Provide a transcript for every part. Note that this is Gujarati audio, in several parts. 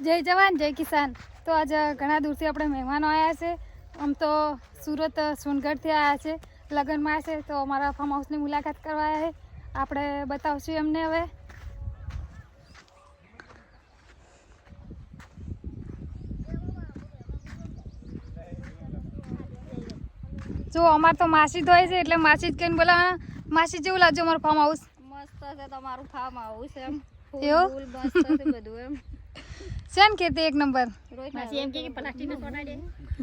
જય જવાન જય કિસાન. તો આજે ઘણા દૂરથી આપણે મહેમાનો આવ્યા છે. આમ તો સુરત સોનગઢથી આવ્યા છે. લગ્નમાં છે. તો અમારા ફાર્મ હાઉસની મુલાકાત કરવા આવ્યા છે. આપણે બતાવશું એમને હવે. જો અમારે તો માસી તો હોય છે એટલે માસી જ કહીને બોલા માસી જેવું લાગજો અમારું ફાર્મ હાઉસ મસ્ત છે તમારું ફાર્મ હાઉસ એમ. એવું? બધું એમ. છે ને ખેતી એક નંબર.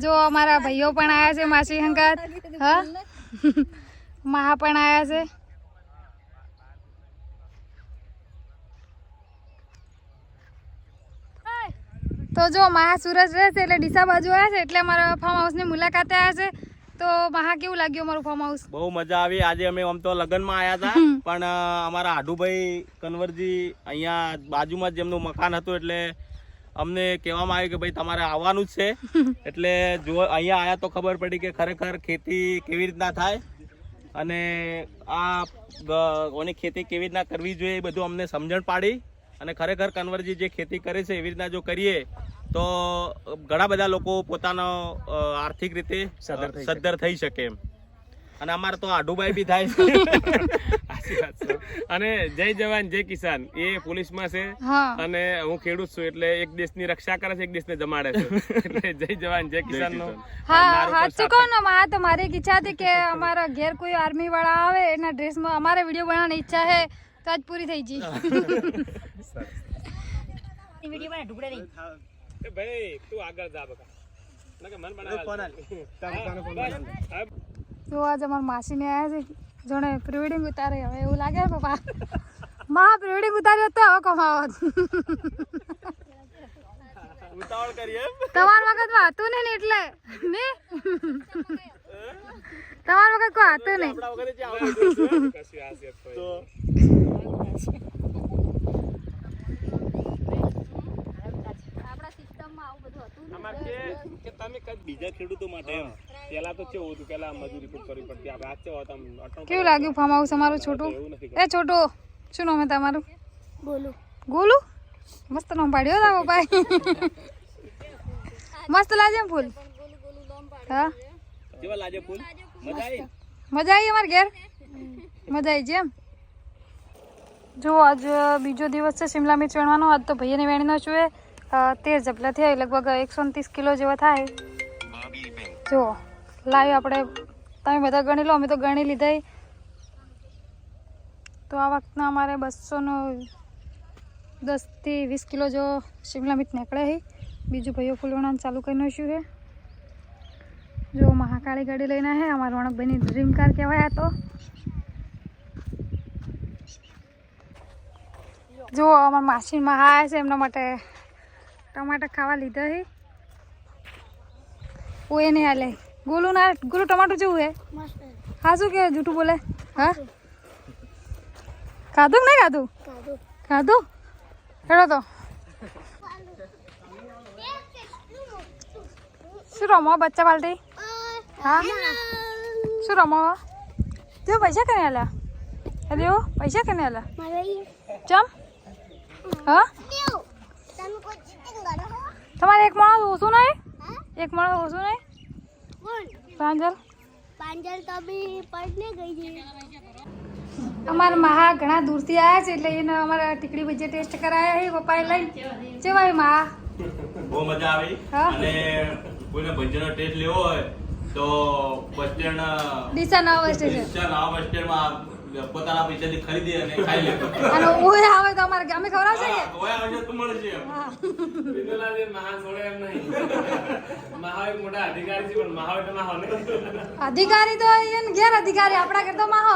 જો અમારા ભાઈઓ પણ આવ્યા છે માસી હંગાત. હા? મહા પણ આવ્યા છે. તો જો મહા સુરત રહે છે એટલે ડીસા બાજુ આવ્યા છે એટલે અમારા ફાર્મ હાઉસની મુલાકાતે આવ્યા છે. તો મહા કેવું લાગ્યું અમારું ફાર્મ હાઉસ બહુ મજા આવી. આજે અમે આમ તો લગ્નમાં આવ્યા હતા પણ અમારા આઢુભાઈ કન્વરજી અહીંયા બાજુમાં જેમનું મકાન હતું એટલે અમને કહેવામાં આવ્યું કે ભાઈ તમારે આવવાનું જ છે. એટલે જો અહીંયા આવ્યા તો ખબર પડી કે ખરેખર ખેતી કેવી રીતના થાય અને આ ઓની ખેતી કેવી રીતના કરવી જોઈએ એ બધું અમને સમજણ પાડી. અને ખરેખર કન્વરજી જે ખેતી કરે છે એવી રીતના જો કરીએ તો ઘણા બધા લોકો પોતાનો આર્થિક રીતે સદ્ધર થઈ શકે. એમ. અને અમારે તો આડુભાઈ બી થાય અને જય જવાન જય કિસાન. એ પોલીસમાં છે અને હું ખેડૂત છું એટલે એક દેશની રક્ષા કરે છે એક દેશને જમાડે છે. એટલે જય જવાન જય કિસાન. નો હા સાચું કહું ને મા તો મારી એક ઈચ્છા હતી કે અમારા ઘેર કોઈ આર્મી વાળા આવે એના ડ્રેસમાં અમારે વીડિયો બનાવવાની ઈચ્છા છે તો આજ પૂરી થઈ ગઈ. ભાઈ તું આગળ જા બકા. નકે તો આજ અમારા માસીને આવ્યા છે જોણે પ્રિવેડિંગ ઉતારે. હવે એવું લાગે પપ્પા. મા પ્રિવેડિંગ ઉતાર્યો તો હવે કમાવો. ઉતાવળ કરીએ? તમારા વખતમાં હતું એટલે. ને? તમારા વખત કોઈ હતું નહીં આપણા વગર જે આવડે છે. કશી આસિયત કોઈ. તો આપણા સિસ્ટમમાં આવું બધું હતું ને. અમારે કે કે તમે કઈ બીજા ખેડૂતો માટે એમ પેલા તો કેવું હતું પેલા મજૂરી ખૂબ કરવી પડતી આપણે આજ કેવો હતા કેવું લાગ્યું ફાર્મ હાઉસ અમારું છોટું? એ છોટું શું નામ છે તમારું? બોલું ગોલું? મસ્ત નામ પાડ્યો તા પપ્પાએ મસ્ત લાગે એમ ફૂલ? હા? કેવા લાગે ફૂલ? મજા આવી? મજા આવી અમારે ઘેર? મજા આવી છે એમ? જો આજ બીજો દિવસ છે શિમલા મિર્ચ વેણવાનો. આજ તો ભાઈને વેણીનો છું તેર જપલા થયા લગભગ એકસો ત્રીસ કિલો જેવા થાય. જો લાવી આપણે. તમે બધા ગણી લો, અમે તો ગણી લીધા તો આ વખતના અમારે બસોનો દસથી વીસ કિલો જો શિમલા મિર્ચ નીકળે છે બીજું ભાઈઓ ફૂલ વણાણ ચાલુ કરી નાખ્યું છે. જો, મહાકાળી ગાડી લઈને હે. અમારા વણકભાઈની ડ્રીમ કાર કહેવાય તો. જો, અમારા માસી મહા આવ્યા છે એમના માટે. ટમાટર ખાવા લીધા હે. ઓ એને હાલે. ગોલું ના ગોલું ટમાટું જેવું હે. હા. શું કે જૂઠું બોલે? હા? ખાધું. કે નહીં ખાધું? ખાધું. હેડો તો. શું રમો બચ્ચા પાલટી? હા? શું રમો? જો પૈસા કને આલા અરે પૈસા કને આલા ચમ? હા? તમારે એક માણસ ઓછું નહીં? એક માણસ ઓછું નહીં? પ્રાંજલ પાંજલ? તો બી પડને ગઈ છે. અમારા મહા ઘણા દૂરથી આવ્યા છે એટલે એને અમારા ટીકડી ભજીયા ટેસ્ટ કરાયા છે પપ્પાએ લઈને જેવાય મહા? બહુ મજા આવી. અને કોઈને ભજીયાનો ટેસ્ટ લેવો હોય તો bus stand Deesa bus station rickshaw નાવ બસ સ્ટેન્ડમાં પોતાના પૈસાથી ખરીદી અને ખાઈ લે. અને ઓય આવે તો અમારે ગામે ખવડાવશે કે? ઓય આવે તો મળશે એમ. હા. વિનોલાજી મહાન છોડે એમ નહીં. મહા એક મોટા અધિકારી છે પણ મહા એટલે મહા અધિકારી તો એને ઘેર અધિકારી આપણા કરતા માહો